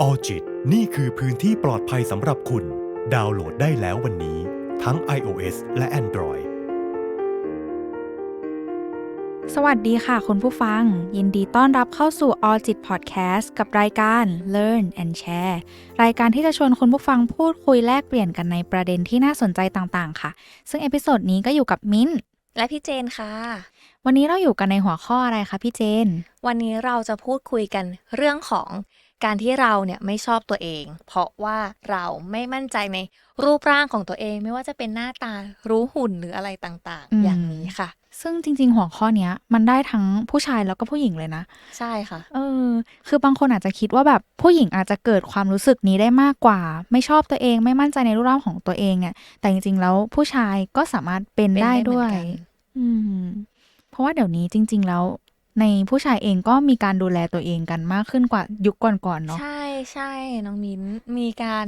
ออจิตนี่คือพื้นที่ปลอดภัยสำหรับคุณ ดาวน์โหลดได้แล้ววันนี้ ทั้ง iOS และ Android สวัสดีค่ะคุณผู้ฟัง ยินดีต้อนรับเข้าสู่ All จิต Podcast กับรายการ Learn and Share รายการที่จะชวนคุณผู้ฟังพูดคุยแลกเปลี่ยนกันในประเด็นที่น่าสนใจต่างๆ ค่ะ ซึ่งเอพิโซดนี้ก็อยู่กับมิ้นท์และพี่เจนค่ะ วันนี้เราอยู่กันในหัวข้ออะไรคะพี่เจน วันนี้เราจะพูดคุยกันเรื่องของ การที่เราเนี่ยไม่ชอบตัวเอง เพราะว่าเราไม่มั่นใจในรูปร่างของตัวเอง ไม่ว่าจะเป็นหน้าตารู้หุ่นหรืออะไรต่างอืมๆอย่างนี้ค่ะ ซึ่งจริง ๆ หัวข้อเนี้ย มันได้ทั้งผู้ชายแล้วก็ผู้หญิงเลยนะ ใช่ค่ะ เออ คือบางคนอาจจะคิดว่าแบบผู้หญิงอาจจะเกิดความรู้สึกนี้ได้มากกว่า ไม่ชอบตัวเอง ไม่มั่นใจในรูปร่างของตัวเองเนี่ย แต่จริง ๆ แล้วผู้ชายก็สามารถเป็นเป็นได้ได้เหมืด้อวนยกันอืม เพราะว่าเดี๋ยวนี้จริง ๆ แล้ว ในผู้ชายเองก็มีการดูแลตัวเองกันมากขึ้นกว่ายุคก่อนๆเนาะ ใช่ใช่น้องมิ้นมีการ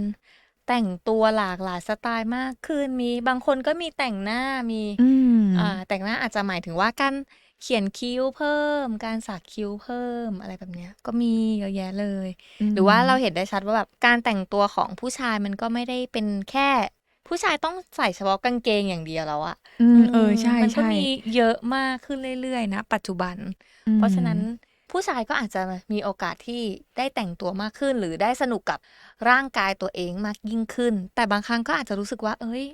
แต่งตัวหลากหลายสไตล์มากขึ้นมีบางคนก็มีแต่งหน้ามีอืมอ่าแต่งหน้าอาจจะหมายถึงว่าการเขียนคิ้วเพิ่ม การสักคิ้วเพิ่มอะไรแบบเนี้ย ก็มีเยอะแยะเลย หรือว่าเราเห็นได้ชัดว่าแบบการแต่งตัวของผู้ชายมันก็ไม่ได้เป็นแค่ ผู้ชายต้องใส่เฉพาะกางเกงอย่างเดียวแล้วอะอืมเออใช่มันก็ใช่ มีเยอะมากขึ้นเรื่อยๆนะ ปัจจุบัน อืม เพราะฉะนั้นผู้ชายก็อาจจะมีโอกาสที่ได้แต่งตัวมากขึ้น หรือได้สนุกกับร่างกายตัวเองมากยิ่งขึ้น แต่บางครั้งก็อาจจะรู้สึกว่า เอ้ย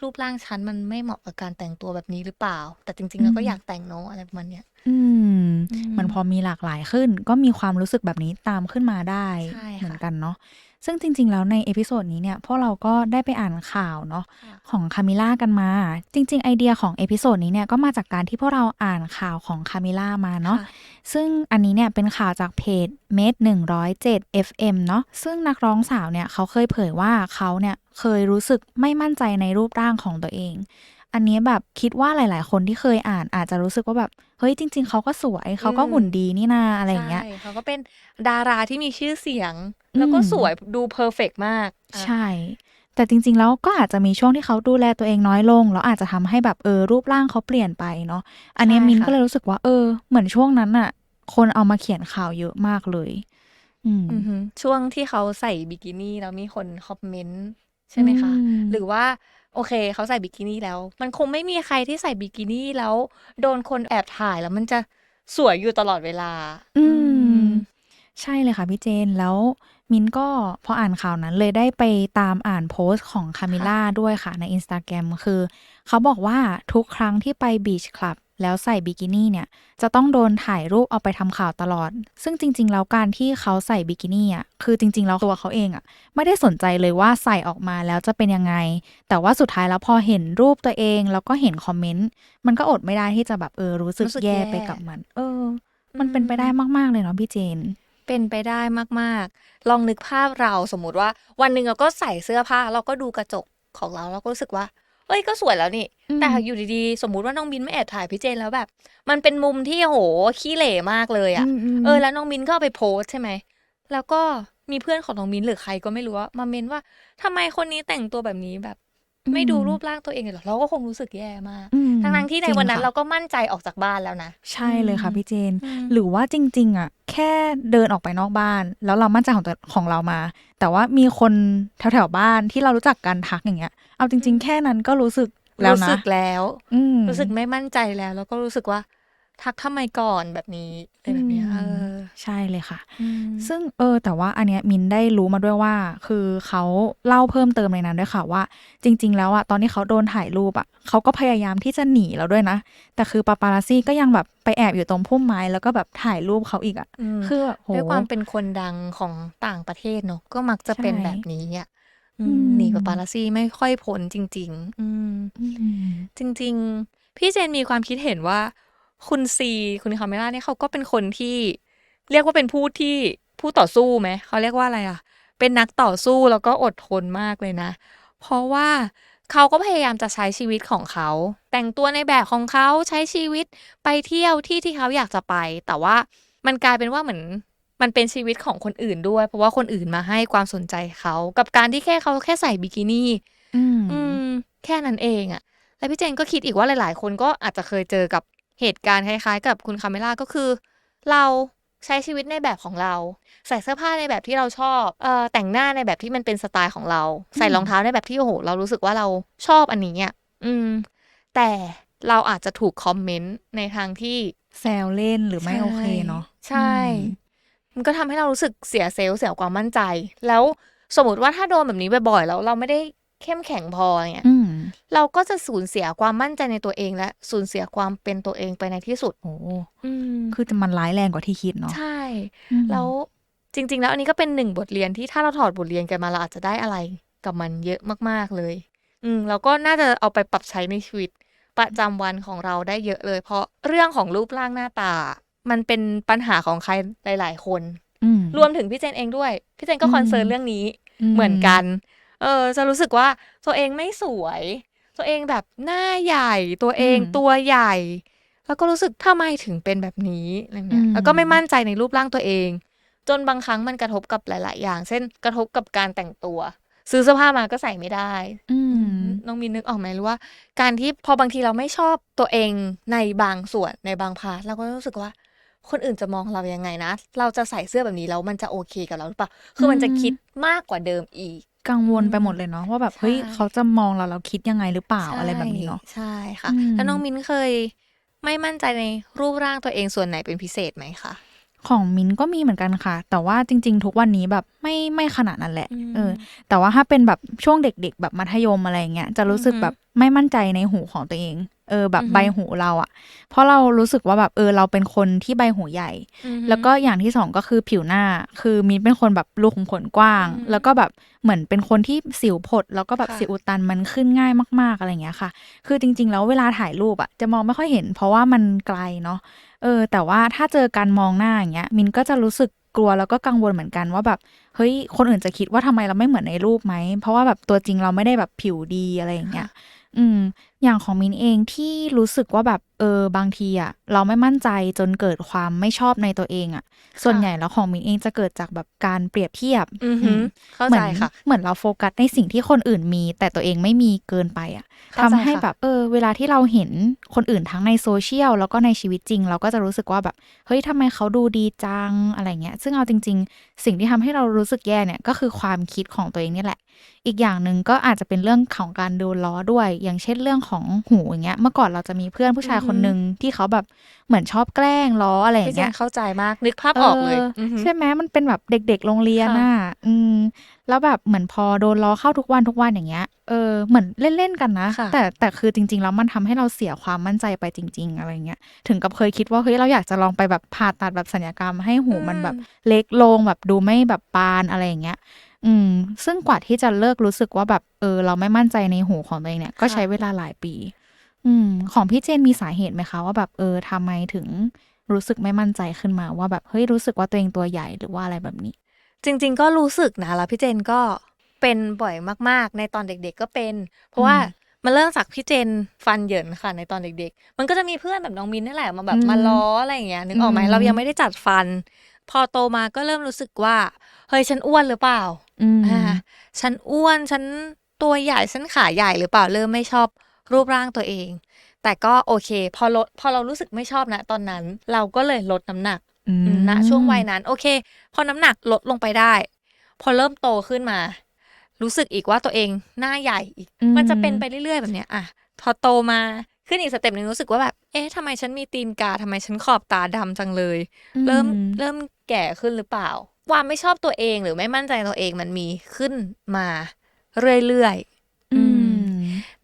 รูปร่างฉันมันไม่เหมาะกับการแต่งตัวแบบนี้หรือเปล่า แต่จริงๆแล้วก็อยากแต่งเนาะอะไรประมาณเนี้ยอืม อืมมันพอมีหลากหลายขึ้น ก็มีความรู้สึกแบบนี้ตามขึ้นมาได้ ใช่ค่ะ เหมือนกันเนาะ ซึ่งจริง ๆ แล้วในเอพิโซดนี้เนี่ยพวกเราก็ได้ไปอ่านข่าวเนาะค่ะของคามิล่ากันมา จริง ๆ ไอเดียของเอพิโซดนี้เนี่ยก็มาจากการที่พวกเราอ่านข่าวของคามิล่ามาเนาะค่ะซึ่งอันนี้เนี่ยเป็นข่าวจากเพจเมด107 FM เนาะซึ่งนักร้องสาวเนี่ยเขาเคยเผยว่าเขาเนี่ยเคยรู้สึกไม่มั่นใจในรูปร่างของตัวเอง อันนี้แบบคิดว่าหลาย ๆ คนที่เคยอ่านอาจจะรู้สึกว่าแบบเฮ้ยจริง ๆ เขาก็สวยเขาก็หุ่นดีนี่นาอะไรอย่างเงี้ยใช่เขาก็เป็นดาราที่มีชื่อเสียง แล้วก็อืมสวยดูเพอร์เฟกมากอะใช่ แต่จริง ๆ แล้วก็อาจจะมีช่วงที่เขาดูแลตัวเองน้อยลง แล้วอาจจะทำให้แบบเออรูปร่างเขาเปลี่ยนไปเนาะอันเนี้ยใช่มินค่ะก็เลยรู้สึกว่าเออ เหมือนช่วงนั้นอะคนเอามาเขียนข่าวเยอะมากเลยอืมอือหือช่วงที่เขาใส่บิกินี่แล้วมีคนคอมเมนต์ใช่ไหมคะอืมหรือว่า โอเคเขาใส่บิกินี่แล้ว มันคงไม่มีใครที่ใส่บิกินี่แล้ว โดนคนแอบถ่ายแล้วมันจะสวยอยู่ตลอดเวลา อืมอืมใช่เลยค่ะพี่เจนแล้วมินก็พออ่านข่าวนั้นเลยได้ไปตามอ่านโพสต์ของคามิล่าด้วยค่ะใน Instagram คือ เขาบอกว่าทุกครั้งที่ไปบีชคลับ แล้วใส่บิกินี่เนี่ยจะต้องโดนถ่ายรูปเอาไปทำข่าวตลอด ซึ่งจริง ๆ แล้วการที่เขาใส่บิกินี่อะคือจริง ๆ แล้วตัวเขาเองอะไม่ได้สนใจเลยว่าใส่ออกมาแล้วจะเป็นยังไง แต่ว่าสุดท้ายแล้วพอเห็นรูปตัวเองแล้วก็เห็นคอมเมนต์มันก็อดไม่ได้ที่จะแบบเออรู้สึกรู้สึกแย่แย่ไปกับมัน เออ มันเป็นไปได้มากๆเลยเนาะพี่เจนเป็นไปได้มากๆ ลองนึกภาพเราสมมุติว่า วันหนึ่งเราก็ใส่เสื้อผ้า เราก็ดูกระจกของเราเราก็รู้สึกว่า เอ้ยก็สวยแล้วนี่อืมแต่อยู่ดีๆ สมมุติว่าน้องบินไม่แอบถ่ายพี่เจนแล้วแบบ มันเป็นมุมที่โหขี้เหร่มากเลยอะมเออ แล้วน้องมินก็เอาไปโพสต์ใช่ไหม แล้วก็มีเพื่อนของน้องมินหรือใครก็ไม่รู้ว่ามาเมนว่าทำไมคนนี้แต่งตัวแบบนี้แบบ ไม่ดูรูปร่างตัวเองเลยเหรอเราก็คงรู้สึกแย่มากอืมทั้งๆที่ในจริงวันนั้นค่ะเราก็มั่นใจออกจากบ้านแล้วนะ ใช่เลยค่ะพี่เจนอืมหรือว่าจริง ๆ อะ แค่เดินออกไปนอกบ้าน แล้วเรามั่นใจของตัวของเรามา แต่ว่ามีคนแถวๆบ้านที่เรารู้จักกันทักอย่างเงี้ย เอาจริง ๆ แค่นั้นก็รู้สึกแล้วรู้นะสึกแล้วอืมรู้สึกไม่มั่นใจแล้ว แล้วก็รู้สึกว่า ทักทำไมก่อนแบบนี้อะไรแบบเนี้ยอืม เออใช่เลยค่ะอืมซึ่งเออ แต่ว่าอันเนี้ยมินได้รู้มาด้วยว่า คือเขาเล่าเพิ่มเติมในนั้นด้วยค่ะว่า จริง ๆ แล้วอะตอนที่เขาโดนถ่ายรูปอะเขาก็พยายามที่จะหนีแล้วด้วยนะ แต่คือปาปาราซี่ก็ยังแบบไปแอบอยู่ตรงพุ่มไม้แล้วก็แบบถ่ายรูปเขาอีกอะอืมคือแบบโหด้วยความเป็นคนดังของต่างประเทศเนอะก็มักจะเป็นใช่แบบนี้อะอือืมมหนีปาปารัสซี่ไม่ค่อยพ้นจริงๆอืมอืมจริง ๆ พี่เจนมีความคิดเห็นว่า คุณซีคุณคาเมล่าเนี่ยเขาก็เป็นคนที่เรียกว่าเป็นผู้ที่ผู้ต่อสู้ไหมเขาเรียกว่าอะไรอะ เป็นนักต่อสู้แล้วก็อดทนมากเลยนะ เพราะว่าเขาก็พยายามจะใช้ชีวิตของเขา แต่งตัวในแบบของเขาใช้ชีวิตไปเที่ยวที่ที่เขาอยากจะไป แต่ว่ามันกลายเป็นว่าเหมือนมันเป็นชีวิตของคนอื่นด้วย เพราะว่าคนอื่นมาให้ความสนใจเขา กับการที่แค่เขาแค่ใส่บิกินี่อืมอืมแค่นั้นเองอะแล้วพี่เจนก็คิดอีกว่าหลาย ๆ คนก็อาจจะเคยเจอกับ เหตุการณ์คล้ายๆ กับคุณคาเมล่าก็คือ เราใช้ชีวิตในแบบของเรา ใส่เสื้อผ้าในแบบที่เราชอบเอ่อแต่งหน้าในแบบที่มันเป็นสไตล์ของเรา ใส่รองเท้าในแบบที่โอ้โหเรารู้สึกว่าเราชอบอันนี้อะอืม แต่เราอาจจะถูกคอมเมนต์ในทางที่แซวเล่นหรือไม่โอเคเนาะใช่อืมมันก็ทำให้เรารู้สึกเสียเซลล์เสียความมั่นใจ แล้วสมมติว่าถ้าโดนแบบนี้บ่อยๆแล้วเราไม่ได้ เข้มแข็งพอเนี่ยอืมเราก็จะสูญเสียความมั่นใจในตัวเองและสูญเสียความเป็นตัวเองไปในที่สุดโอ้อืมคือจะมันร้ายแรงกว่าที่คิดเนาะใช่อืมแล้วจริง ๆ แล้วอันนี้ก็เป็นหนึ่งบทเรียนที่ถ้าเราถอดบทเรียนกันมาเราอาจจะได้อะไรกับมันเยอะมากๆเลย อืมเราก็น่าจะเอาไปปรับใช้ในชีวิต ประจำวันของเราได้เยอะเลย เพราะเรื่องของรูปร่างหน้าตา มันเป็นปัญหาของใครหลาย ๆ คนอืมรวมถึงพี่เจนเองด้วย พี่เจนก็อืมคอนเซิร์นเรื่องนี้อืมเหมือนกัน เออ จะรู้สึกว่าตัวเองไม่สวย ตัวเองแบบหน้าใหญ่ตัวเองตัวใหญ่ แล้วก็รู้สึกทำไมถึงเป็นแบบนี้อะไรเงี้ยแล้วก็ไม่มั่นใจในรูปร่างตัวเอง จนบางครั้งมันกระทบกับหลาย ๆ อย่าง เช่นกระทบกับการแต่งตัว ซื้อเสื้อผ้ามาก็ใส่ไม่ได้ อืมน้องมินนึกออกไหมรู้ว่า การที่พอบางทีเราไม่ชอบตัวเองในบางส่วนในบางพาร์ทเราก็รู้สึกว่าคนอื่นจะมองเรายังไงนะ เราจะใส่เสื้อแบบนี้แล้วมันจะโอเคกับเราหรือเปล่า คือมันจะคิดมากกว่าเดิมอีก กังวลไปหมดเลยเนาะว่าแบบใช่เฮ้ยเขาจะมองเราเราคิดยังไงหรือเปล่าอะไรแบบนี้เนาะใช่ค่ะอืมแล้วน้องมินเคยไม่มั่นใจในรูปร่างตัวเองส่วนไหนเป็นพิเศษไหมคะของมิ้นก็มีเหมือนกันค่ะ แต่ว่าจริง ๆ ทุกวันนี้แบบไม่ไม่ขนาดนั้นแหละอืมเออ แต่ว่าถ้าเป็นแบบช่วงเด็ก ๆ แบบมัธยมอะไรเงี้ยจะรู้สึกอือฮึแบบไม่มั่นใจในหูของตัวเอง เออแบบอือฮึใบหูเราอะเพราะเรารู้สึกว่าแบบเออเราเป็นคนที่ใบหูใหญ่อือฮึแล้วก็อย่างที่สองก็คือผิวหน้า คือมิ้นเป็นคนแบบรูขุมขนกว้างอืมแล้วก็แบบเหมือนเป็นคนที่สิวผด แล้วก็แบบค่ะสิวอุดตันมันขึ้นง่ายมาก ๆอะไรอย่างเงี้ยค่ะ คือจริง ๆ แล้วเวลาถ่ายรูปอะจะมองไม่ค่อยเห็น เพราะว่ามันไกลเนาะเออ แต่ว่าถ้าเจอการมองหน้าอย่างเงี้ย มินก็จะรู้สึกกลัวแล้วก็กังวลเหมือนกันว่าแบบเฮ้ยคนอื่นจะคิดว่าทำไมเราไม่เหมือนในรูปไหมเพราะว่าแบบตัวจริงเราไม่ได้แบบผิวดีอะไรอย่างเงี้ย อืม อย่างของมินเองที่รู้สึกว่าแบบ เออบางทีอะเราไม่มั่นใจจนเกิดความไม่ชอบในตัวเองอะส่วนใหญ่แล้วของมินเองจะเกิดจากแบบการเปรียบเทียบอือฮึมเข้าเหมืใจอนค่ะเหมือนเราโฟกัสในสิ่งที่คนอื่นมี แต่ตัวเองไม่มีเกินไปอะเข้าทำใจให้ค่ะแบบเออ เวลาที่เราเห็นคนอื่นทั้งในโซเชียลแล้วก็ในชีวิตจริง เราก็จะรู้สึกว่าแบบเฮ้ยทำไมเขาดูดีจังอะไรเงี้ย ซึ่งเอาจริง ๆ สิ่งที่ทำให้เรารู้สึกแย่เนี่ยก็คือความคิดของตัวเองนี่แหละ อีกอย่างหนึ่งก็อาจจะเป็นเรื่องของการโดนล้อด้วย อย่างเช่นเรื่องของหูอย่างเงี้ย เมื่อก่อนเราจะมีเพื่อนผู้ชายอือฮึคนหนึ่งที่เขาแบบเหมือนชอบแกล้งล้ออะไรอย่าพี่งเจเงี้นยเข้าใจมากนึกภาพออกเลยอือฮึใช่ไหมมันเป็นแบบเด็ก ๆ โรงเรียนค่ะน่ะอืมแล้วแบบเหมือนพอโดนล้อเข้าทุกวันทุกวันอย่างเงี้ยเออเหมือนเล่นๆกันนะค่ะแต่แต่คือจริงๆแล้วมันทำให้เราเสียความมั่นใจไปจริง ๆ อะไรเงี้ยถึงกับเคยคิดว่าเฮ้ยเราอยากจะลองไปแบบผ่าตัดแบบสัญญกรรมให้หูมันแบบเล็กลงแบบดูไม่แบบปานอะไรอย่างเงี้ยอืม ซึ่งกว่าที่จะเลิกรู้สึกว่าแบบเออ เราไม่มั่นใจในหูของตัวเองเนี่ย ก็ใช้เวลาหลายปี อืม ของพี่เจนมีสาเหตุไหมคะ ว่าแบบ เออทำไมถึงรู้สึกไม่มั่นใจขึ้นมาว่าแบบเฮ้ยรู้สึกว่าตัวเองตัวใหญ่หรือว่าอะไรแบบนี้ จริง ๆ ก็รู้สึกนะแล้วพี่เจนก็เป็นบ่อยมากๆ ในตอนเด็ก ๆ ก็เป็น เพราะว่าอืมมันเริ่มจากพี่เจนฟันเหยินค่ะในตอนเด็ก ๆ มันก็จะมีเพื่อนแบบน้องมินนี่แหละมาแบบอืมมาล้ออะไรอย่างเงี้ยนึกออกไหมอืมเรายังไม่ได้จัดฟัน พอโตมาก็เริ่มรู้สึกว่าเฮ้ยฉันอ้วนหรือเปล่าอืมอ่าฉันอ้วนฉันตัวใหญ่ฉันขาใหญ่หรือเปล่าเริ่มไม่ชอบ รูปร่างตัวเอง แต่ก็โอเค พอลดพอเรารู้สึกไม่ชอบนะตอนนั้น เราก็เลยลดน้ำหนักอืมณช่วงวัยนั้น โอเค พอน้ำหนักลดลงไปได้ พอเริ่มโตขึ้นมา รู้สึกอีกว่าตัวเองหน้าใหญ่อีกอืมมันจะเป็นไปเรื่อยๆ แบบเนี้ยอะพอโตมาขึ้นอีกสเต็ปหนึ่งรู้สึกว่าแบบ เอ๊ะทำไมฉันมีตีนกาทำไมฉันขอบตาดำจังเลย เริ่มเริ่มแก่ขึ้นหรือเปล่า ความไม่ชอบตัวเองหรือไม่มั่นใจตัวเองมันมีขึ้นมาเรื่อยๆอือืมม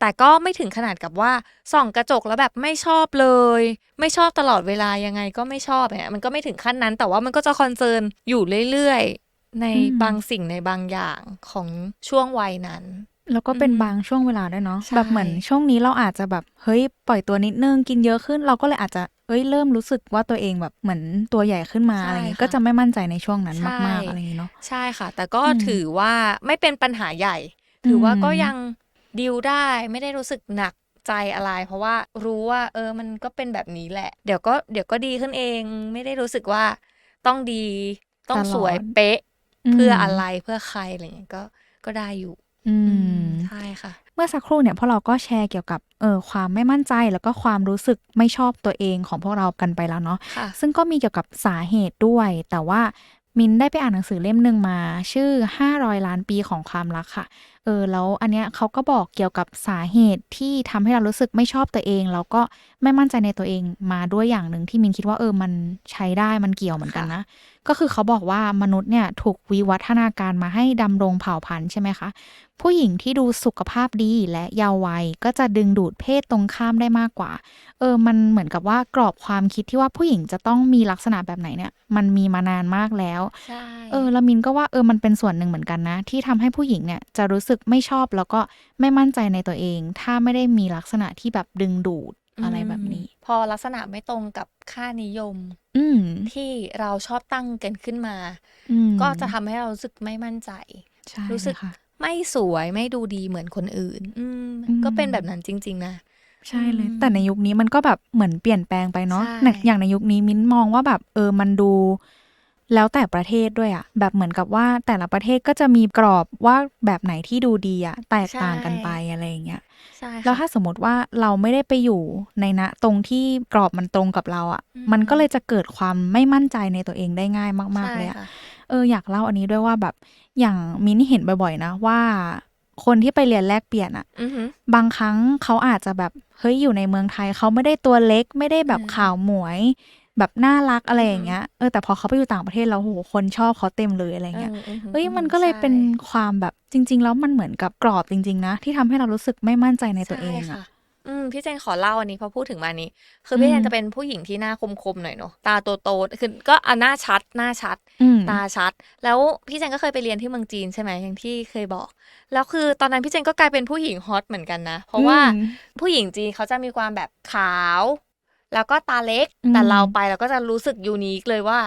แต่ก็ไม่ถึงขนาดกับว่าส่องกระจกแล้วแบบไม่ชอบเลย ไม่ชอบตลอดเวลายังไงก็ไม่ชอบเนี่ยมันก็ไม่ถึงขั้นนั้น แต่ว่ามันก็จะคอนเซิร์นอยู่เรื่อยๆ ในอืมบางสิ่งในบางอย่างของช่วงวัยนั้นแล้วก็เป็นอืมบางช่วงเวลาด้วยเนาะใช่แบบเหมือนช่วงนี้เราอาจจะแบบเฮ้ยปล่อยตัวนิดนึงกินเยอะขึ้น เราก็เลยอาจจะเอ้ยเริ่มรู้สึกว่าตัวเองแบบเหมือนตัวใหญ่ขึ้นมาอะไรอย่างงี้ก็จะไม่มั่นใจในช่วงนั้นมากๆอะไรอย่างงี้เนาะใช่ค่ะ แต่ก็อืมถือว่าไม่เป็นปัญหาใหญ่ ถือว่าอืมก็ยัง ดิวได้ไม่ได้รู้สึกหนักใจอะไร เพราะว่ารู้ว่า เออมันก็เป็นแบบนี้แหละ เดี๋ยวก็เดี๋ยวก็ดีขึ้นเองไม่ได้รู้สึกว่าต้องดีต้องตลอดสวยเป๊ะเพื่ออะไรเพื่อใครอะไรเงี้ยก็ก็ได้อยู่ อืมใช่ค่ะ เมื่อสักครู่เนี่ยพวกเราก็แชร์เกี่ยวกับเออความไม่มั่นใจแล้วก็ความรู้สึกไม่ชอบตัวเองของพวกเรากันไปแล้วเนาะค่ะซึ่งก็มีเกี่ยวกับสาเหตุด้วย แต่ว่ามินได้ไปอ่านหนังสือเล่มหนึ่งมา ชื่อ 500 ล้านปีของความรักค่ะ เออแล้วอันเนี้ยเขาก็บอกเกี่ยวกับสาเหตุที่ทำให้เรารู้สึกไม่ชอบตัวเอง แล้วก็ไม่มั่นใจในตัวเองมาด้วยอย่างหนึ่งที่มินคิดว่าเออมันใช้ได้มันเกี่ยวเหมือนกันนะ ก็คือเขาบอกว่ามนุษย์เนี่ยถูกวิวัฒนาการมาให้ดำรงเผ่าพันธุ์ใช่ไหมคะ ผู้หญิงที่ดูสุขภาพดีและเยาว์วัยก็จะดึงดูดเพศตรงข้ามได้มากกว่า เออมันเหมือนกับว่ากรอบความคิดที่ว่าผู้หญิงจะต้องมีลักษณะแบบไหนเนี่ย มันมีมานานมากแล้วใช่เออแล้วมินก็ว่าเออมันเป็นส่วนหนึ่งเหมือนกันนะ ที่ทำให้ผู้หญิงเนี่ยจะรู้สึกไม่ชอบแล้วก็ไม่มั่นใจในตัวเอง ถ้าไม่ได้มีลักษณะที่แบบดึงดูดอะไรแบบนี้ พอลักษณะไม่ตรงกับค่านิยม อืมที่เราชอบตั้งกันขึ้นมาอืมก็จะทำให้เรารู้สึกไม่มั่นใจใช่รู้สึกเลยค่ะไม่สวยไม่ดูดีเหมือนคนอื่น อืมอืมก็เป็นแบบนั้นจริง ๆ นะใช่เลยอืมแต่ในยุคนี้มันก็แบบเหมือนเปลี่ยนแปลงไปเนาะใช่เนี่ยอย่างในยุคนี้มิ้นมองว่าแบบเออมันดู แล้วแต่ประเทศด้วยอะแบบเหมือนกับว่าแต่ละประเทศก็จะมีกรอบว่าแบบไหนที่ดูดีอะแตกต่างกันไปอะไรอย่างเงี้ยใช่แล้วค่ะถ้าสมมติว่าเราไม่ได้ไปอยู่ในณตรงที่กรอบมันตรงกับเราอะอืมมันก็เลยจะเกิดความไม่มั่นใจในตัวเองได้ง่ายมาก ๆ เลยอะใช่ค่ะเอออยากเล่าอันนี้ด้วยว่าแบบอย่างมิ้นเห็นบ่อยๆนะว่าคนที่ไปเรียนแลกเปลี่ยนอะอือหือบางครั้งเขาอาจจะแบบเฮ้ยอยู่ในเมืองไทยเขาไม่ได้ตัวเล็กไม่ได้แบบอืมขาวหมวย แบบน่ารักอะไรอือฮึอย่างเงี้ยเออแต่พอเขาไปอยู่ต่างประเทศแล้วโหคนชอบเขาเต็มเลยอะไรเงี้ยออหือเอ้ยมันก็เลยเป็นใช่ความแบบจริง ๆ แล้วมันเหมือนกับกรอบจริง ๆ นะ ที่ทำให้เรารู้สึกไม่มั่นใจในตัวเองใช่อะค่ะอืมพี่เจนขอเล่าอันนี้พอพูดถึงมานี้ คือพี่เจอืนมจะเป็นผู้หญิงที่หน้าคมๆหน่อยเนาะตาโตๆคือก็อะหน้าชัด หน้าชัดอืมตาชัด แล้วพี่เจนก็เคยไปเรียนที่เมืองจีนใช่ไหมอย่างที่เคยบอกแล้วคือตอนนั้นพี่เจนก็กลายเป็นผู้หญิงฮอตเหมือนกันนะ เพราะว่าอืมผู้หญิงจีนเขาจะมีความแบบขาว แล้วก็ตาเล็กอืมแต่เราไปเราก็จะรู้สึกยูนิคเลยว่า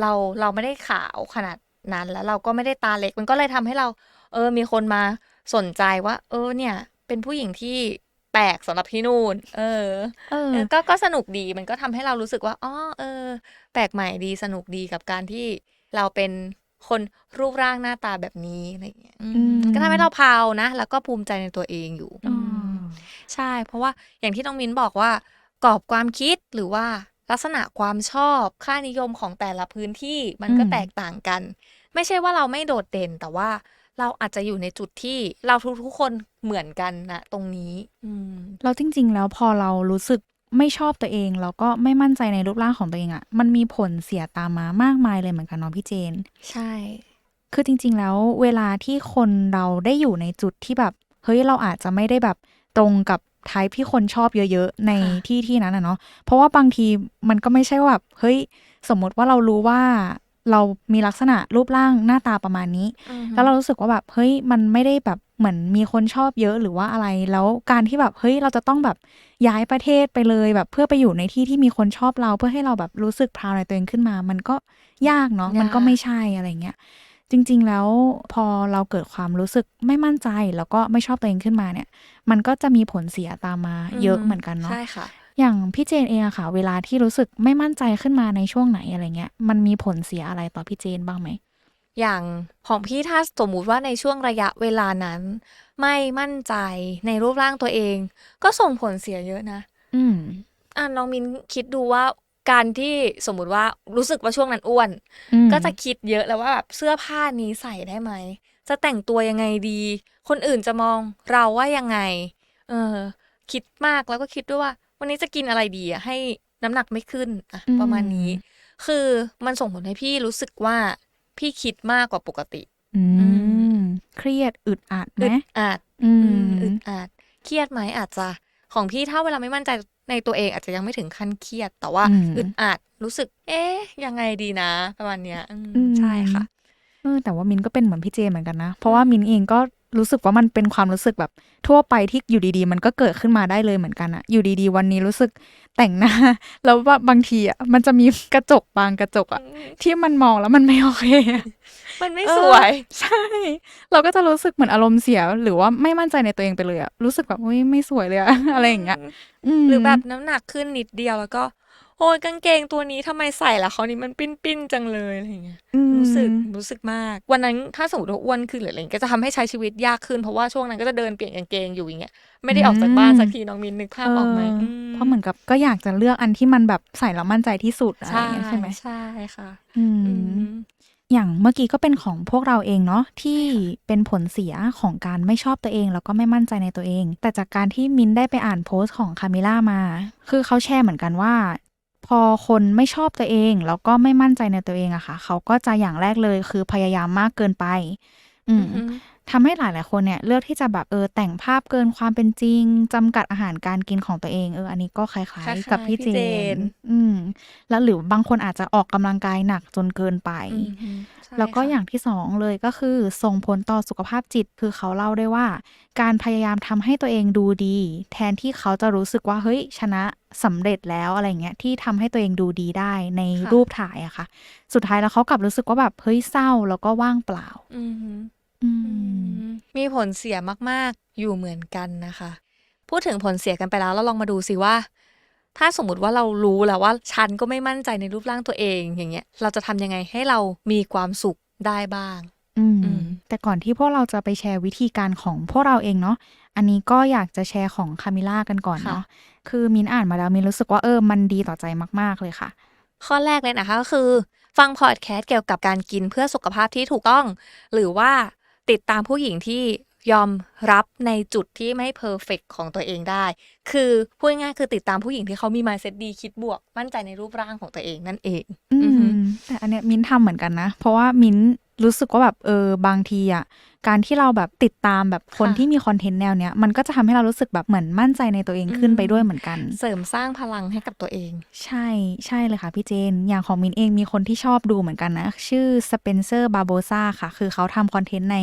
เราเราไม่ได้ขาวขนาดนั้นแล้วเราก็ไม่ได้ตาเล็ก มันก็เลยทำให้เรา เออ มีคนมาสนใจว่า เออ เนี่ย เป็นผู้หญิงที่แปลกสำหรับที่นู่นเออเออ เออ ก็ก็สนุกดีมันก็ทำให้เรารู้สึกว่าอ๋อเออ แปลกใหม่ดีสนุกดีกับการที่เราเป็นคนรูปร่างหน้าตาแบบนี้อะไรอย่างเงี้ยอืมอืมก็ทำให้เราพราวนะ แล้วก็ภูมิใจในตัวเองอยู่อ๋อมใช่ เพราะว่าอย่างที่น้องมิ้นบอกว่า กรอบความคิดหรือว่าลักษณะความชอบค่านิยมของแต่ละพื้นที่มันก็อืมแตกต่างกัน ไม่ใช่ว่าเราไม่โดดเด่นแต่ว่าเราอาจจะอยู่ในจุดที่เราทุกๆคนเหมือนกันนะตรงนี้ อืมแล้วจริง ๆ แล้วพอเรารู้สึกไม่ชอบตัวเองแล้วก็ไม่มั่นใจในรูปร่างของตัวเองอะ่ะ มันมีผลเสียตามมามากมายเลยเหมือนกันเนาะพี่เจน ใช่ คือจริง ๆ แล้วเวลาที่คนเราได้อยู่ในจุดที่แบบ เฮ้ยเราอาจจะไม่ได้แบบตรงกับ ไทป์ที่คนชอบเยอะๆ ในค่ะที่ที่นั้นอะเนาะ เพราะว่าบางทีมันก็ไม่ใช่ว่าแบบเฮ้ยสมมติว่าเรารู้ว่าเรามีลักษณะรูปร่างหน้าตาประมาณนี้อือฮึแล้วเรารู้สึกว่าแบบเฮ้ยมันไม่ได้แบบเหมือนมีคนชอบเยอะหรือว่าอะไร แล้วการที่แบบเฮ้ยเราจะต้องแบบย้ายประเทศไปเลยแบบเพื่อไปอยู่ในที่ที่มีคนชอบเราเพื่อให้เราแบบรู้สึกพราวในตัวเองขึ้นมา มันก็ยากเนาะมันก็ไม่ใช่อะไรเงี้ย จริง ๆ แล้วพอเราเกิดความรู้สึกไม่มั่นใจแล้วก็ไม่ชอบตัวเองขึ้นมาเนี่ย มันก็จะมีผลเสียตามมาเยอะเหมือนกันเนาะใช่ค่ะ อย่างพี่เจนเองอะค่ะ เวลาที่รู้สึกไม่มั่นใจขึ้นมาในช่วงไหนอะไรเงี้ย มันมีผลเสียอะไรต่อพี่เจนบ้างไหมอย่างของพี่ถ้าสมมุติว่าในช่วงระยะเวลานั้น ไม่มั่นใจในรูปร่างตัวเอง ก็ส่งผลเสียเยอะนะ อืมอะน้องมินคิดดูว่า การที่สมมุติว่ารู้สึกว่าช่วงนั้นอ้วนอืมก็จะคิดเยอะแล้วว่าแบบเสื้อผ้านี้ใส่ได้ไหม จะแต่งตัวยังไงดี คนอื่นจะมองเราว่ายังไง เออ คิดมากแล้วก็คิดด้วยว่า วันนี้จะกินอะไรดีอะให้น้ำหนักไม่ขึ้นอะอืมประมาณนี้ คือมันส่งผลให้พี่รู้สึกว่าพี่คิดมากกว่าปกติ อืมมเครียดอึดอัดไหมอึดอัดอือืมมอึดอัดเครียดไหมอาจจะของพี่ถ้าเวลาไม่มั่นใจ ในตัวเองอาจจะยังไม่ถึงขั้นเครียด แต่ว่าอืมอึดอัดรู้สึก เอ๊ะยังไงดีนะ ประมาณเนี้ยอืมอืมใช่ค่ะเออแต่ว่ามินก็เป็นเหมือนพี่เจเหมือนกันนะ เพราะว่ามินเองก็ รู้สึกว่ามันเป็นความรู้สึกแบบทั่วไปที่อยู่ดีๆ มันก็เกิดขึ้นมาได้เลยเหมือนกันอะอยู่ดีๆ วันนี้รู้สึกแต่งหน้า แล้วว่าบางทีอะมันจะมีกระจกบางกระจกอะที่มันมองแล้วมันไม่โอเคอะมันไม่เออสวย ใช่ เราก็จะรู้สึกเหมือนอารมณ์เสีย หรือว่าไม่มั่นใจในตัวเองไปเลยอะรู้สึกแบบเฮ้ยไม่สวยเลยอะอะไรอย่างเงี้ยมหรือแบบน้ำหนักขึ้นนิดเดียวแล้วก็โโอ้ยกางเกงตัวนี้ทำไมใส่แล้วเขาวนี้มันปิ้นปิ้นๆจังเลยอะไรอย่างเงี้ยอืมรู้สึกรู้สึกมาก วันนั้นถ้าสมมติว่าอ้วนขึ้นหรืออะไรอย่างเงี้ยก็จะทำให้ใช้ชีวิตยากขึ้นเพราะว่าช่วงนั้นก็จะเดินเปลี่ยนกางเกงอยู่อย่างเงี้ยไม่ได้ออกจากบ้านสักทีน้องมินนึกภาพออกไหมเออมเพราะเหมือนกับก็อยากจะเลือกอันที่มันแบบใส่แล้วมั่นใจที่สุดอะไรอใช่ย่างเงี้ยใช่ไหมใช่ค่ะอืมอืมอย่างเมื่อกี้ก็เป็นของพวกเราเองเนาะที่เป็นผลเสียของการไม่ชอบตัวเอง แล้วก็ไม่มั่นใจในตัวเอง แต่จากการที่มินได้ไปอ่านโพสต์ของคามิล่ามา คือเขาแชร์เหมือนกันว่า พอคนไม่ชอบตัวเองแล้วก็ไม่มั่นใจในตัวเองอะค่ะ เขาก็จะอย่างแรกเลยคือพยายามมากเกินไป อืมอืมทำให้หลายๆคนเนี่ย เลือกที่จะแบบเออแต่งภาพเกินความเป็นจริงจำกัดอาหารการกินของตัวเองเอออันนี้ก็คล้ายคล้ายๆๆกับพี่พี่เจเจนนอืมแล้วหรือบางคนอาจจะออกกำลังกายหนักจนเกินไปอืมใช่แล้วก็ค่ะอย่างที่สองเลยก็คือส่งผลต่อสุขภาพจิต คือเขาเล่าได้ว่า การพยายามทำให้ตัวเองดูดี แทนที่เขาจะรู้สึกว่าเฮ้ยชนะ สำเร็จแล้วอะไรเงี้ยที่ทำให้ตัวเองดูดีได้ในค่ะรูปถ่ายอะค่ะ สุดท้ายแล้วเขากลับรู้สึกว่าแบบเฮ้ยเศร้าแล้วก็ว่างเปล่า อืมอืมมีผลเสียมาก ๆ อยู่เหมือนกันนะคะ พูดถึงผลเสียกันไปแล้วเราลองมาดูสิว่า ถ้าสมมติว่าเรารู้แล้วว่าฉันก็ไม่มั่นใจในรูปร่างตัวเองอย่างเงี้ย เราจะทำยังไงให้เรามีความสุขได้บ้าง อืมอืมแต่ก่อนที่พวกเราจะไปแชร์วิธีการของพวกเราเองเนาะ อันนี้ก็อยากจะแชร์ของคามิล่ากันก่อนเนาะคือมินอ่านมาแล้วมินรู้สึกว่าเออมันดีต่อใจมากๆเลยค่ะ ข้อแรกเลยนะคะก็คือ ฟังพอดแคสต์เกี่ยวกับการกินเพื่อสุขภาพที่ถูกต้อง หรือว่าติดตามผู้หญิงที่ยอมรับในจุดที่ไม่เพอร์เฟกของตัวเองได้ คือพูดง่ายๆคือติดตามผู้หญิงที่เขามี mindset ดีคิดบวก มั่นใจในรูปร่างของตัวเองนั่นเองอือือฮึมแต่อันเนี้ยมิ้นทำเหมือนกันนะ เพราะว่ามิ้นรู้สึกว่าแบบเออบางทีอะ การที่เราแบบติดตามแบบคนค่ะที่มีคอนเทนต์แนวเนี้ยมันก็จะทำให้เรารู้สึกแบบเหมือนมั่นใจในตัวเองขึ้นอืมไปด้วยเหมือนกัน เสริมสร้างพลังให้กับตัวเอง ใช่ใช่เลยค่ะพี่เจน อย่างของมินเองมีคนที่ชอบดูเหมือนกันนะ ชื่อสเปนเซอร์บาโบซาค่ะ คือเขาทำคอนเทนต์ใน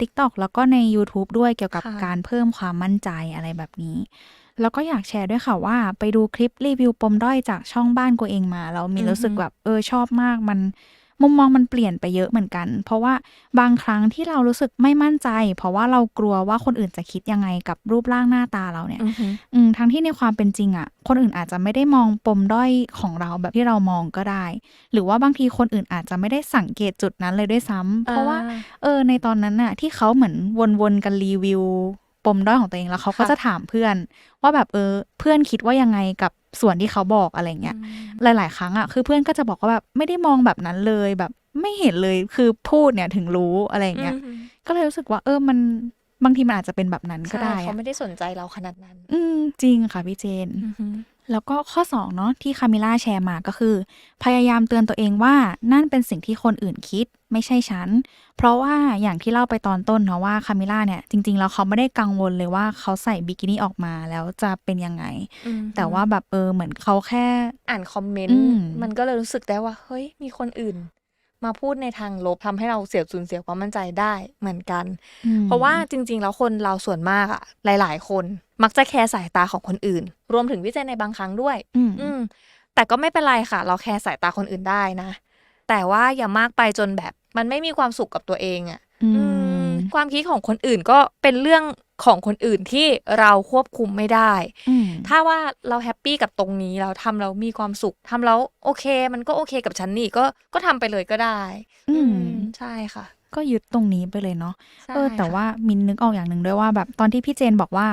TikTok แล้วก็ใน YouTube ด้วยเกี่ยวกับค่ะการเพิ่มความมั่นใจอะไรแบบนี้แล้วก็อยากแชร์ด้วยค่ะว่าไปดูคลิปรีวิวปมด้อยจากช่องบ้านกูเองมา แล้วมีรู้สึกแบบเออชอบมากมัน มุมมองมันเปลี่ยนไปเยอะเหมือนกัน เพราะว่าบางครั้งที่เรารู้สึกไม่มั่นใจ เพราะว่าเรากลัวว่าคนอื่นจะคิดยังไงกับรูปร่างหน้าตาเราเนี่ยอือฮึอืมทั้งที่ในความเป็นจริงอะ่ะ คนอื่นอาจจะไม่ได้มองปมด้อยของเราแบบที่เรามองก็ได้ หรือว่าบางทีคนอื่นอาจจะไม่ได้สังเกตจุดนั้นเลยด้วยซ้ำเพราะว่า เออ ในตอนนั้นน่ะ ที่เขาเหมือนวนๆกันรีวิว ปมด้อยของตัวเองแล้วเขาก็ค่ะจะถามเพื่อน ว่าแบบเออเพื่อนคิดว่ายังไงกับส่วนที่เขาบอกอะไรเงี้ยอืมหลาย ๆ ครั้งอะคือเพื่อนก็จะบอกว่าแบบไม่ได้มองแบบนั้นเลยแบบไม่เห็นเลยคือพูดเนี่ยถึงรู้อะไรอย่างเงี้ยอืมก็เลยรู้สึกว่าเออมันบางทีมันอาจจะเป็นแบบนั้นก็ใช่ได้เขาอะไม่ได้สนใจเราขนาดนั้น อืมจริงค่ะพี่เจนอือฮึ แล้วก็ข้อ2เนาะที่คามิล่าแชร์มาก็คือ พยายามเตือนตัวเองว่านั่นเป็นสิ่งที่คนอื่นคิดไม่ใช่ฉัน เพราะว่าอย่างที่เล่าไปตอนต้นเนาะว่าคามิล่าเนี่ยจริงๆแล้วเขาไม่ได้กังวลเลยว่าเขาใส่บิกินี่ออกมาแล้วจะเป็นยังไงอืมแต่ว่าแบบเออเหมือนเขาแค่อ่านคอมเมนอืต์มมันก็เลยรู้สึกได้ว่า เฮ้ยมีคนอื่น มาพูดในทางลบทำให้เราเสียสูญเสียความมั่นใจได้เหมือนกันอืมเพราะว่าจริง ๆ แล้วคนเราส่วนมากอะหลาย ๆ คน มักจะแคร์สายตาของคนอื่น รวมถึงวิจัยในบางครั้งด้วย อืมอืมแต่ก็ไม่เป็นไรค่ะ เราแคร์สายตาคนอื่นได้นะ แต่ว่าอย่ามากไปจนแบบมันไม่มีความสุขกับตัวเองอะอือืมม ความคิดของคนอื่นก็เป็นเรื่องของคนอื่นที่เราควบคุมไม่ได้อืมถ้าว่าเราแฮปปี้กับตรงนี้เราทำแล้วมีความสุขทำแล้วโอเค มันก็โอเคกับฉันนี่ก็ก็ทำไปเลยก็ได้ อืมใช่ค่ะ ก็ยึดตรงนี้ไปเลยเนาะใช่เออ แต่ค่ะว่ามินนึกออกอย่างหนึ่งด้วยว่า แบบตอนที่พี่เจนบอกว่า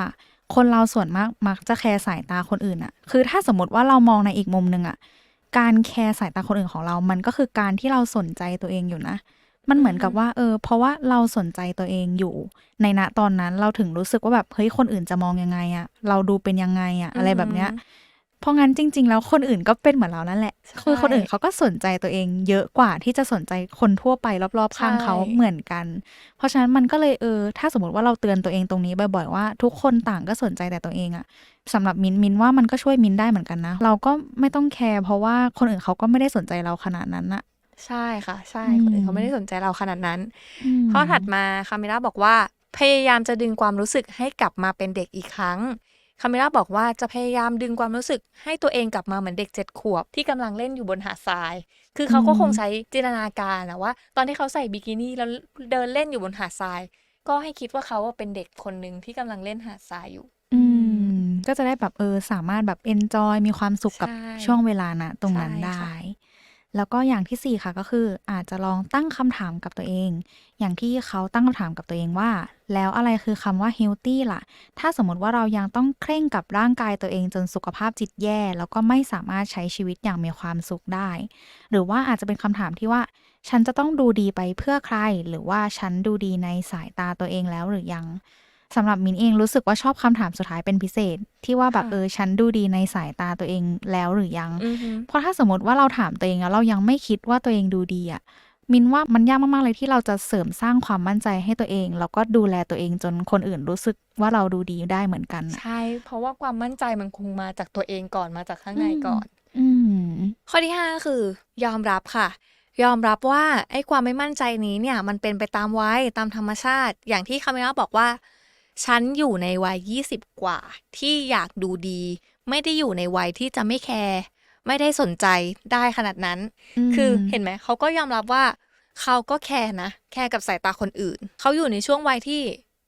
คนเราส่วนมากมักจะแคร์สายตาคนอื่นอะคือถ้าสมมติว่าเรามองในอีกมุมหนึ่งอะการแคร์สายตาคนอื่นของเรา มันก็คือการที่เราสนใจตัวเองอยู่นะ มันเหมือนกับว่า เออ เพราะว่าเราสนใจตัวเองอยู่ ในณตอนนั้นเราถึงรู้สึกว่าแบบเฮ้ยคนอื่นจะมองยังไงอะเราดูเป็นยังไงอะอะไรแบบเนี้ยเพราะงั้นจริง ๆ แล้วคนอื่นก็เป็นเหมือนเรานั่นแหละใช่คือคนอื่นเขาก็สนใจตัวเองเยอะกว่าที่จะสนใจคนทั่วไปรอบๆข้างใช่เขาเหมือนกัน เพราะฉะนั้นมันก็เลยเออถ้าสมมติว่าเราเตือนตัวเองตรงนี้บ่อยๆว่า ทุกคนต่างก็สนใจแต่ตัวเองอะสำหรับมินมินว่ามันก็ช่วยมินได้เหมือนกันนะ เราก็ไม่ต้องแคร์เพราะว่าคนอื่นเขาก็ไม่ได้สนใจเราขนาดนั้นอะ ใช่ค่ะ ใช่อืมคนอื่นเขาไม่ได้สนใจเราขนาดนั้นมข้อถัดมาคาเมล่าบอกว่า พยายามจะดึงความรู้สึกให้กลับมาเป็นเด็กอีกครั้งคาเมล่าบอกว่าจะพยายามดึงความรู้สึกให้ตัวเองกลับมาเหมือนเด็กเจ็ดขวบที่กำลังเล่นอยู่บนหาดทราย คือเขาก็คงใช้จินตนาการนะว่า ตอนที่เขาใส่บิกินี่แล้วเดินเล่นอยู่บนหาดทราย ก็ให้คิดว่าเขาว่าเป็นเด็กคนหนึ่งที่กำลังเล่นหาดทรายอยู่ อืม ก็จะได้แบบเออสามารถแบบเอนจอยมีความสุขกับใช่ช่วงเวลานะตรงนั้นใช่ได้ค่ะ แล้วก็อย่างที่สี่ค่ะก็คืออาจจะลองตั้งคำถามกับตัวเอง อย่างที่เขาตั้งคำถามกับตัวเองว่า แล้วอะไรคือคำว่า healthy ล่ะ ถ้าสมมติว่าเรายังต้องเคร่งกับร่างกายตัวเองจนสุขภาพจิตแย่ แล้วก็ไม่สามารถใช้ชีวิตอย่างมีความสุขได้ หรือว่าอาจจะเป็นคำถามที่ว่า ฉันจะต้องดูดีไปเพื่อใคร หรือว่าฉันดูดีในสายตาตัวเองแล้วหรือยัง สำหรับมินเองรู้สึกว่าชอบคำถามสุดท้ายเป็นพิเศษ ที่ว่าแบบค่ะเออฉันดูดีในสายตาตัวเองแล้วหรือยังอือฮึเพราะถ้าสมมติว่าเราถามตัวเองแล้วเรายังไม่คิดว่าตัวเองดูดีอะมินว่ามันยากมาก ๆ เลยที่เราจะเสริมสร้างความมั่นใจให้ตัวเอง แล้วก็ดูแลตัวเองจนคนอื่นรู้สึกว่าเราดูดีได้เหมือนกันอะใช่ เพราะว่าความมั่นใจมันคงมาจากตัวเองก่อนมาจากข้างในก่อน อืมข้อที่ห้าคือยอมรับค่ะ ยอมรับว่าไอ้ความไม่มั่นใจนี้เนี่ย มันเป็นไปตามวัยตามธรรมชาติ อย่างที่คาเมล่าบอกว่า ฉันอยู่ในวัย 20 กว่า ที่อยากดูดี ไม่ได้อยู่ในวัยที่จะไม่แคร์ไม่ได้สนใจได้ขนาดนั้นอืมคือเห็นไหมเขาก็ยอมรับว่าเขาก็แคร์นะ แคร์กับสายตาคนอื่น เขาอยู่ในช่วงวัยที่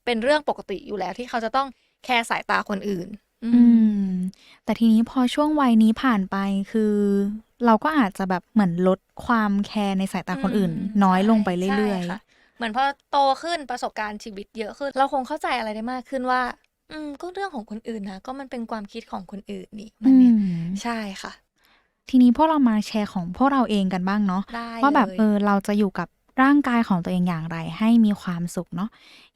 เป็นเรื่องปกติอยู่แล้วที่เขาจะต้องแคร์สายตาคนอื่น อือืมมแต่ทีนี้พอช่วงวัยนี้ผ่านไปคือ เราก็อาจจะแบบเหมือนลดความแคร์ในสายตาคนอื่นอืมน้อยลงไปใช่เรื่อยใช่ค่ะ เหมือนพอโตขึ้นประสบการณ์ชีวิตเยอะขึ้น เราคงเข้าใจอะไรได้มากขึ้นว่า อืมก็เรื่องของคนอื่นนะก็มันเป็นความคิดของคนอื่นนี่ๆมันเนี่ยอืมใช่ค่ะ ทีนี้พวกเรามาแชร์ของพวกเราเองกันบ้างเนาะได้ว่าแบบลยเออเราจะอยู่กับร่างกายของตัวเองอย่างไรให้มีความสุขเนาะ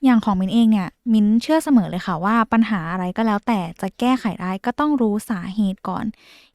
อย่างของมินเองเนี่ย มินเชื่อเสมอเลยค่ะว่าปัญหาอะไรก็แล้วแต่จะแก้ไขได้ก็ต้องรู้สาเหตุก่อน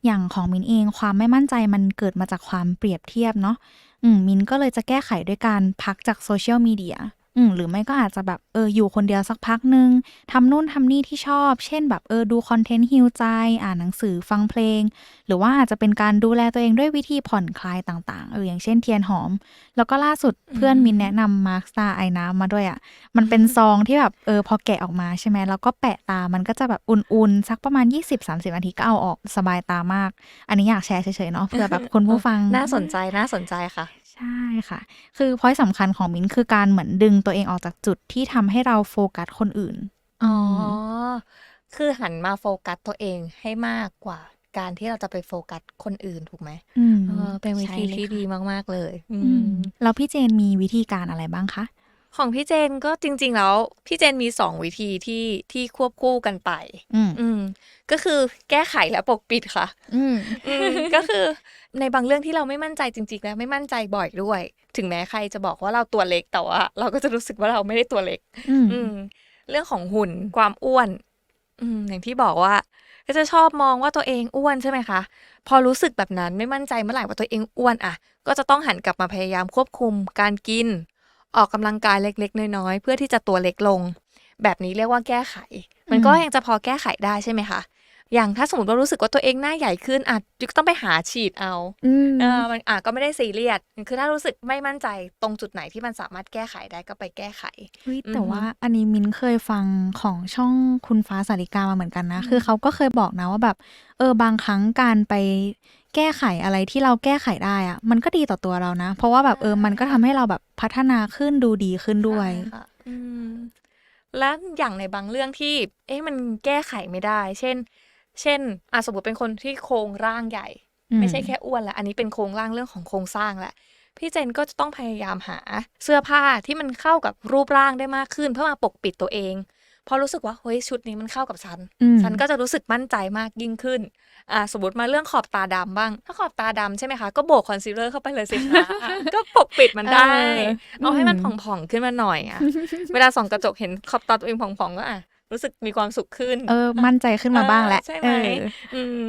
อย่างของมินเองความไม่มั่นใจมันเกิดมาจากความเปรียบเทียบเนาะ อืมมินก็เลยจะแก้ไขด้วยการพักจากโซเชียลมีเดีย อืมหรือไม่ก็อาจจะแบบเอออยู่คนเดียวสักพักหนึ่งทำนู่นทำนี่ที่ชอบ เช่นแบบเออดูคอนเทนต์ฮิวใจ อ่านหนังสือฟังเพลง หรือว่าอาจจะเป็นการดูแลตัวเองด้วยวิธีผ่อนคลายต่างๆเอออย่างเช่นเทียนหอม แล้วก็ล่าสุดเพื่อนมินแนะนำมาร์คสตาร์ไอน้ำมาด้วยอะ่ะ มันเป็นซองที่แบบเออพอแกะออกมาใช่ไหมแล้วก็แปะตามันก็จะแบบอุ่นๆ สักประมาณ 20-30นาทีก็เอาออกสบายตามาก อันนี้อยากแชร์เฉยๆเนาะเผื่อแบบคุณผู้ฟังน่าสนใจน่าสนใจค่ะ ใช่ค่ะ คือพอยสำคัญของมินคือการเหมือนดึงตัวเองออกจากจุดที่ทำให้เราโฟกัสคนอื่น อ๋อ คือหันมาโฟกัสตัวเองให้มากกว่า การที่เราจะไปโฟกัสคนอื่นถูกไหมอืมเออเป็นวิธีใช่เลยที่ค่ะ ดีมาก ๆ เลย อือืม มแล้วพี่เจนมีวิธีการอะไรบ้างคะ ของพี่เจนก็จริง ๆ แล้ว พี่เจนมีสองวิธีที่ที่ควบคู่กันไป อืมอืม ก็คือแก้ไขและปกปิดค่ะ อืม อืมก็คือ ในบางเรื่องที่เราไม่มั่นใจจริงๆแล้วไม่มั่นใจบ่อยด้วย ถึงแม้ใครจะบอกว่าเราตัวเล็กแต่ว่าเราก็จะรู้สึกว่าเราไม่ได้ตัวเล็ก อืมอืมเรื่องของหุ่นความอ้วน อืมอย่างที่บอกว่า ก็จะชอบมองว่าตัวเองอ้วนใช่ไหมคะ พอรู้สึกแบบนั้นไม่มั่นใจเมื่อไหร่ว่าตัวเองอ้วนอะ ก็จะต้องหันกลับมาพยายามควบคุมการกิน ออกกำลังกายเล็กๆ น้อยๆ เพื่อที่จะตัวเล็กลง แบบนี้เรียกว่าแก้ไข มันก็อืมยังจะพอแก้ไขได้ใช่ไหมคะ อย่างถ้าสมมติว่ารู้สึกว่าตัวเองหน้าใหญ่ขึ้นอาจจะต้องไปหาฉีดเอาอืมเออมันอะก็ไม่ได้ซีเรียสคือถ้ารู้สึกไม่มั่นใจตรงจุดไหนที่มันสามารถแก้ไขได้ก็ไปแก้ไขเฮ้ยแต่อือฮึว่าอันนี้มินเคยฟังของช่องคุณฟ้าสาริกามาเหมือนกันนะอืมคือเขาก็เคยบอกนะว่าแบบ เออบางครั้งการไปแก้ไขอะไรที่เราแก้ไขได้อะมันก็ดีต่อตัวเรานะ เพราะว่าแบบเออมันก็ทำให้เราแบบพัฒนาขึ้นดูดีขึ้นด้วยใช่ค่ะอืมและอย่างในบางเรื่องที่ เอ๊ะมันแก้ไขไม่ได้ เช่น เช่นอะสมมติเป็นคนที่โครงร่างใหญ่อืมไม่ใช่แค่อ้วนละอันนี้เป็นโครงร่างเรื่องของโครงสร้างแหละพี่เจนก็จะต้องพยายามหาเสื้อผ้าที่มันเข้ากับรูปร่างได้มากขึ้น เพื่อมาปกปิดตัวเองเพราะรู้สึกว่าเฮ้ยชุดนี้มันเข้ากับฉันอืมฉันก็จะรู้สึกมั่นใจมากยิ่งขึ้นอ่าสมมติมาเรื่องขอบตาดำบ้าง ถ้าขอบตาดำใช่ไหมคะก็โบกคอนซีลเลอร์เข้าไปเลยสิคะอะก็ปกปิดมันได้ เออเอาให้มันอืมผ่องๆขึ้นมาหน่อยอะเวลาส่องกระจกเห็นขอบตาตัวเองผ่องๆก็อะ รู้สึกมีความสุขขึ้น เออ มั่นใจขึ้นมาบ้างแหละเออใช่ไหมเอออืม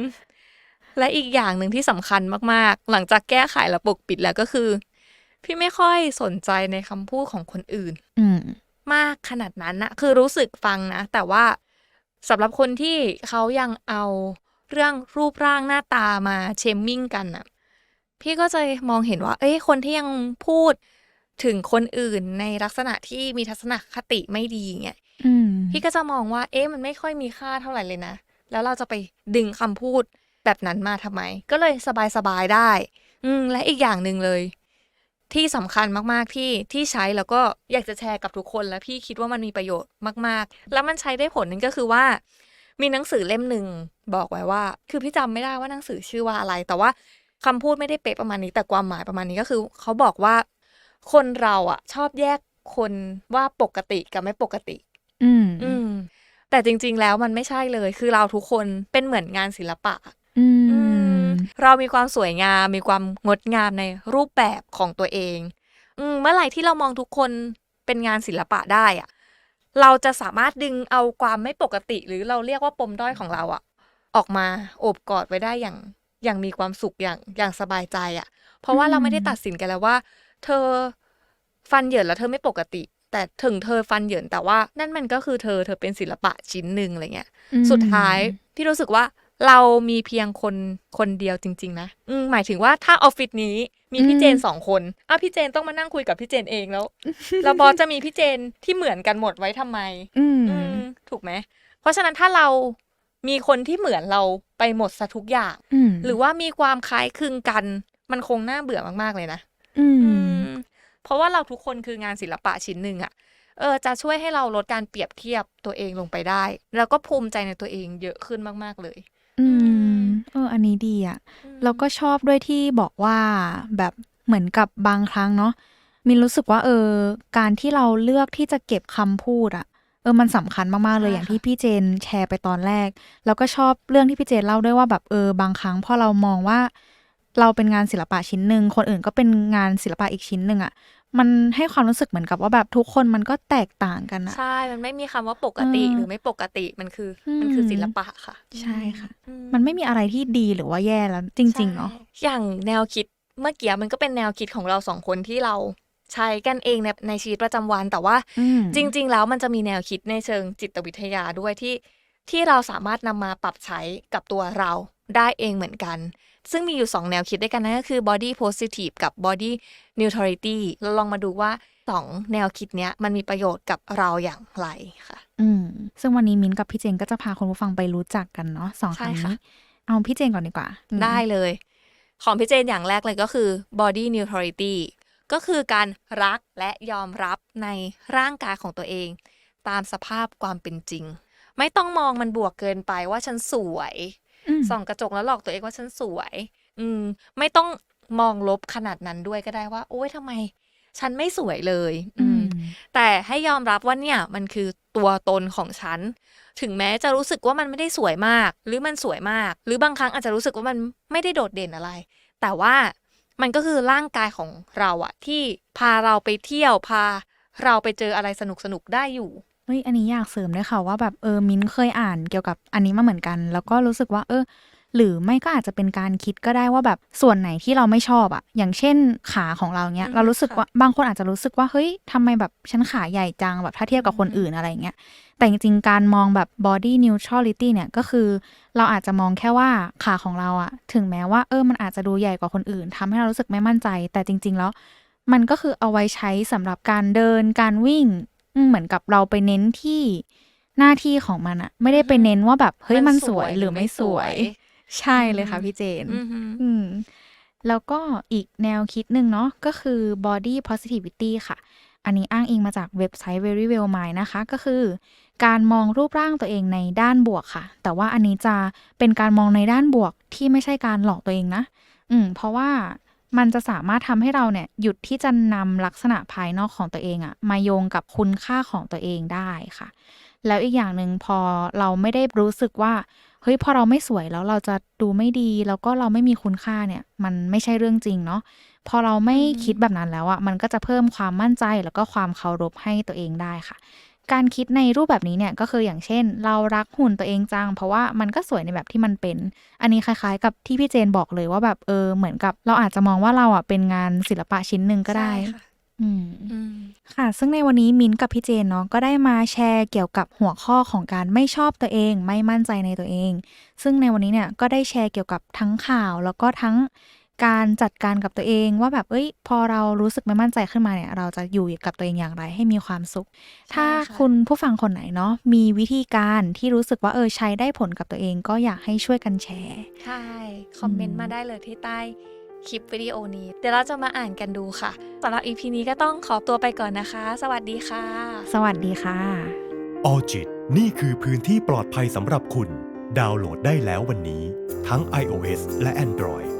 และอีกอย่างหนึ่งที่สำคัญมากๆ หลังจากแก้ไขและปกปิดแล้วก็คือ พี่ไม่ค่อยสนใจในคำพูดของคนอื่น อืมมากขนาดนั้นนะคือรู้สึกฟังนะ แต่ว่าสำหรับคนที่เขายังเอาเรื่องรูปร่างหน้าตามาเชมมิ่งกันน่ะพี่ก็จะมองเห็นว่า เอ้ยคนที่ยังพูดถึงคนอื่นในลักษณะที่มีทัศนคติไม่ดีเงี้ย อืม พี่ก็จะมองว่า เอ๊ะมันไม่ค่อยมีค่าเท่าไหร่เลยนะ แล้วเราจะไปดึงคำพูดแบบนั้นมาทำไม ก็เลยสบายๆได้ อืม และอีกอย่างหนึ่งเลย ที่สำคัญมากๆที่ที่ใช้แล้วก็อยากจะแชร์กับทุกคน และพี่คิดว่ามันมีประโยชน์มากๆ แล้วมันใช้ได้ผลนั่นก็คือว่า มีหนังสือเล่มหนึ่งบอกไว้ว่า คือพี่จำไม่ได้ว่าหนังสือชื่อว่าอะไร แต่ว่าคำพูดไม่ได้เป๊ะประมาณนี้ แต่ความหมายประมาณนี้ก็คือ เขาบอกว่า คนเราอะชอบแยกคนว่าปกติกับไม่ปกติ อืมอืม แต่จริง ๆ แล้วมันไม่ใช่เลย คือเราทุกคนเป็นเหมือนงานศิลปะ อือืมมเรามีความสวยงาม มีความงดงามในรูปแบบของตัวเอง อืม เมื่อไหร่ที่เรามองทุกคนเป็นงานศิลปะได้อะเราจะสามารถดึงเอาความไม่ปกติ หรือเราเรียกว่าปมด้อยของเราอะออกมาโอบกอดไว้ได้อย่างอย่างมีความสุขอย่างอย่างสบายใจอะเพราะว่าอืมเราไม่ได้ตัดสินกันแล้วว่า เธอฟันเหยินแล้วเธอไม่ปกติ แต่ถึงเธอฟันเหยินแต่ว่านั่นมันก็คือเธอเธอเป็นศิลปะชิ้นหนึ่งอะไรเงี้ยอืมสุดท้ายพี่รู้สึกว่าเรามีเพียงคนคนเดียวจริง ๆ นะอืมหมายถึงว่าถ้าออฟฟิศนี้มีพี่เจนสองคนอะพี่เจนต้องมานั่งคุยกับพี่เจนเองแล้วแล้วบอสจะมีพี่เจนที่เหมือนกันหมดไว้ทำไมอืมอืมถูกไหม เพราะฉะนั้นถ้าเรามีคนที่เหมือนเราไปหมดซะทุกอย่างอืมหรือว่ามีความคล้ายคลึงกัน มันคงน่าเบื่อมากๆเลยนะ อืมอืม เพราะว่าเราทุกคนคืองานศิลปะชิ้นหนึ่งอะเออจะช่วยให้เราลดการเปรียบเทียบตัวเองลงไปได้ แล้วก็ภูมิใจในตัวเองเยอะขึ้นมาก ๆ เลย อือืมมเอออันนี้ดีอะแล้วก็ชอบด้วยที่บอกว่าแบบเหมือนกับบางครั้งเนาะมินรู้สึกว่าเออ การที่เราเลือกที่จะเก็บคำพูดอะเออมันสำคัญมาก ๆ เลยใช่อย่างค่ะที่พี่เจนแชร์ไปตอนแรก แล้วก็ชอบเรื่องที่พี่เจนเล่าด้วยว่าแบบเออบางครั้งพอเรามองว่าเราเป็นงานศิลปะชิ้นหนึ่งคนอื่นก็เป็นงานศิลปะอีกชิ้นหนึ่งอะ มันให้ความรู้สึกเหมือนกับว่าแบบทุกคนมันก็แตกต่างกันอะใช่ มันไม่มีคำว่าปกติเออหรือไม่ปกติมันคืออมมันคือศิลปะค่ะ ใช่ค่ะอืมันไม่มีอะไรที่ดีหรือว่าแย่แล้ว จริง ๆ เนาะใช่อย่างแนวคิดเมื่อกี้มันก็เป็นแนวคิดของเราสองคนที่เราใช้กันเองในในชีวิตประจำวันแต่ว่าอืมจริง ๆ แล้วมันจะมีแนวคิดในเชิงจิตวิทยาด้วยที่ที่เราสามารถนำมาปรับใช้กับตัวเราได้เองเหมือนกัน ซึ่งมีอยู่ 2 แนวคิดด้วยกันนั่นก็คือ body positive กับ body neutrality เราลองมาดูว่า 2 แนวคิดเนี้ยมันมีประโยชน์กับเราอย่างไรค่ะ อืม ซึ่งวันนี้มิ้นท์กับพี่เจนก็จะพาคุณผู้ฟังไปรู้จักกันเนาะสองใช่คำค่ะนี้เอาพี่เจนก่อนดีกว่าอืมได้เลย ของพี่เจนอย่างแรกเลยก็คือ body neutrality ก็คือการรักและยอมรับในร่างกายของตัวเอง ตามสภาพความเป็นจริง ไม่ต้องมองมันบวกเกินไปว่าฉันสวยอืม ส่องกระจกแล้วหลอกตัวเองว่าฉันสวย อืม ไม่ต้องมองลบขนาดนั้นด้วยก็ได้ว่า โอ๊ยทำไม ฉันไม่สวยเลย อือืมมแต่ให้ยอมรับว่าเนี่ย มันคือตัวตนของฉัน ถึงแม้จะรู้สึกว่ามันไม่ได้สวยมาก หรือมันสวยมาก หรือบางครั้งอาจจะรู้สึกว่ามันไม่ได้โดดเด่นอะไร แต่ว่ามันก็คือร่างกายของเราอะที่พาเราไปเที่ยวพาเราไปเจออะไรสนุกสนุกๆได้อยู่ เฮ้ยอันนี้อยากเสริมด้วยค่ะว่าแบบเออมิ้นท์เคยอ่านเกี่ยวกับอันนี้มาเหมือนกัน แล้วก็รู้สึกว่า เออ หรือไม่ก็อาจจะเป็นการคิดก็ได้ว่าแบบส่วนไหนที่เราไม่ชอบอะอย่างเช่นขาของเราเนี้ยอืมเรารู้สึกค่ะว่าบางคนอาจจะรู้สึกว่าเฮ้ยทำไมแบบฉันขาใหญ่จังแบบถ้าเทียบกับคนอืมอื่นอะไรเงี้ยแต่จริงๆ การมองแบบ body neutrality เนี่ยก็คือ เราอาจจะมองแค่ว่าขาของเราอะถึงแม้ว่าเออมันอาจจะดูใหญ่กว่าคนอื่นทำให้เรารู้สึกไม่มั่นใจ แต่จริง ๆ แล้ว มันก็คือเอาไว้ใช้สำหรับการเดินการวิ่งอืม เหมือนกับเราไปเน้นที่หน้าที่ของมันอะไม่ได้ไปเน้นว่าแบบเฮ้ยมันสวยหรือไม่สวย ใช่เลยค่ะพี่เจนอือหืออืมแล้วก็อีกแนวคิดหนึ่งเนาะก็คือ body positivity ค่ะ อันนี้อ้างอิงมาจากเว็บไซต์ very well mind นะคะ ก็คือ การมองรูปร่างตัวเองในด้านบวกค่ะ แต่ว่าอันนี้จะเป็นการมองในด้านบวกที่ไม่ใช่การหลอกตัวเองนะ อืม เพราะว่า มันจะสามารถทำให้เราเนี่ยหยุดที่จะนำลักษณะภายนอกของตัวเองอะมาโยงกับคุณค่าของตัวเองได้ค่ะ แล้วอีกอย่างหนึ่งพอเราไม่ได้รู้สึกว่าเฮ้ยพอเราไม่สวยแล้วเราจะดูไม่ดี แล้วก็เราไม่มีคุณค่าเนี่ย มันไม่ใช่เรื่องจริงเนาะพอเราไม่อืมคิดแบบนั้นแล้วอะ่ะมันก็จะเพิ่มความมั่นใจแล้วก็ความเคารพให้ตัวเองได้ค่ะ การคิดในรูปแบบนี้เนี่ยก็คืออย่างเช่น เรารักหุ่นตัวเองจัง เพราะว่ามันก็สวยในแบบที่มันเป็น อันนี้คล้ายๆ กับที่พี่เจนบอกเลยว่าแบบเออเหมือนกับเราอาจจะมองว่าเราอะเป็นงานศิลปะชิ้นหนึ่งก็ได้ใช่ค่ะอืมอืมค่ะ ซึ่งในวันนี้มิ้นท์กับพี่เจนเนาะก็ได้มาแชร์เกี่ยวกับหัวข้อของการไม่ชอบตัวเอง ไม่มั่นใจในตัวเอง ซึ่งในวันนี้เนี่ยก็ได้แชร์เกี่ยวกับทั้งข่าวแล้วก็ทั้ง การจัดการกับตัวเองว่าแบบเอ้ย พอเรารู้สึกไม่มั่นใจขึ้นมาเนี่ย เราจะอยู่กับตัวเองอย่างไรให้มีความสุข ถ้าค่ะคุณผู้ฟังคนไหนเนาะมีวิธีการที่รู้สึกว่าเออใช้ได้ผลกับตัวเองก็อยากให้ช่วยกันแชร์ใช่คอมเมนอืต์มมาได้เลยที่ใต้คลิปวิดีโอนี้ เดี๋ยวเราจะมาอ่านกันดูค่ะสำหรับ EP นี้ก็ต้องขอตัวไปก่อนนะคะ สวัสดีค่ะ สวัสดีค่ะออจิตนี่คือพื้นที่ปลอดภัยสำหรับคุณ ดาวน์โหลดได้แล้ววันนี้ ทั้ง iOS และ Android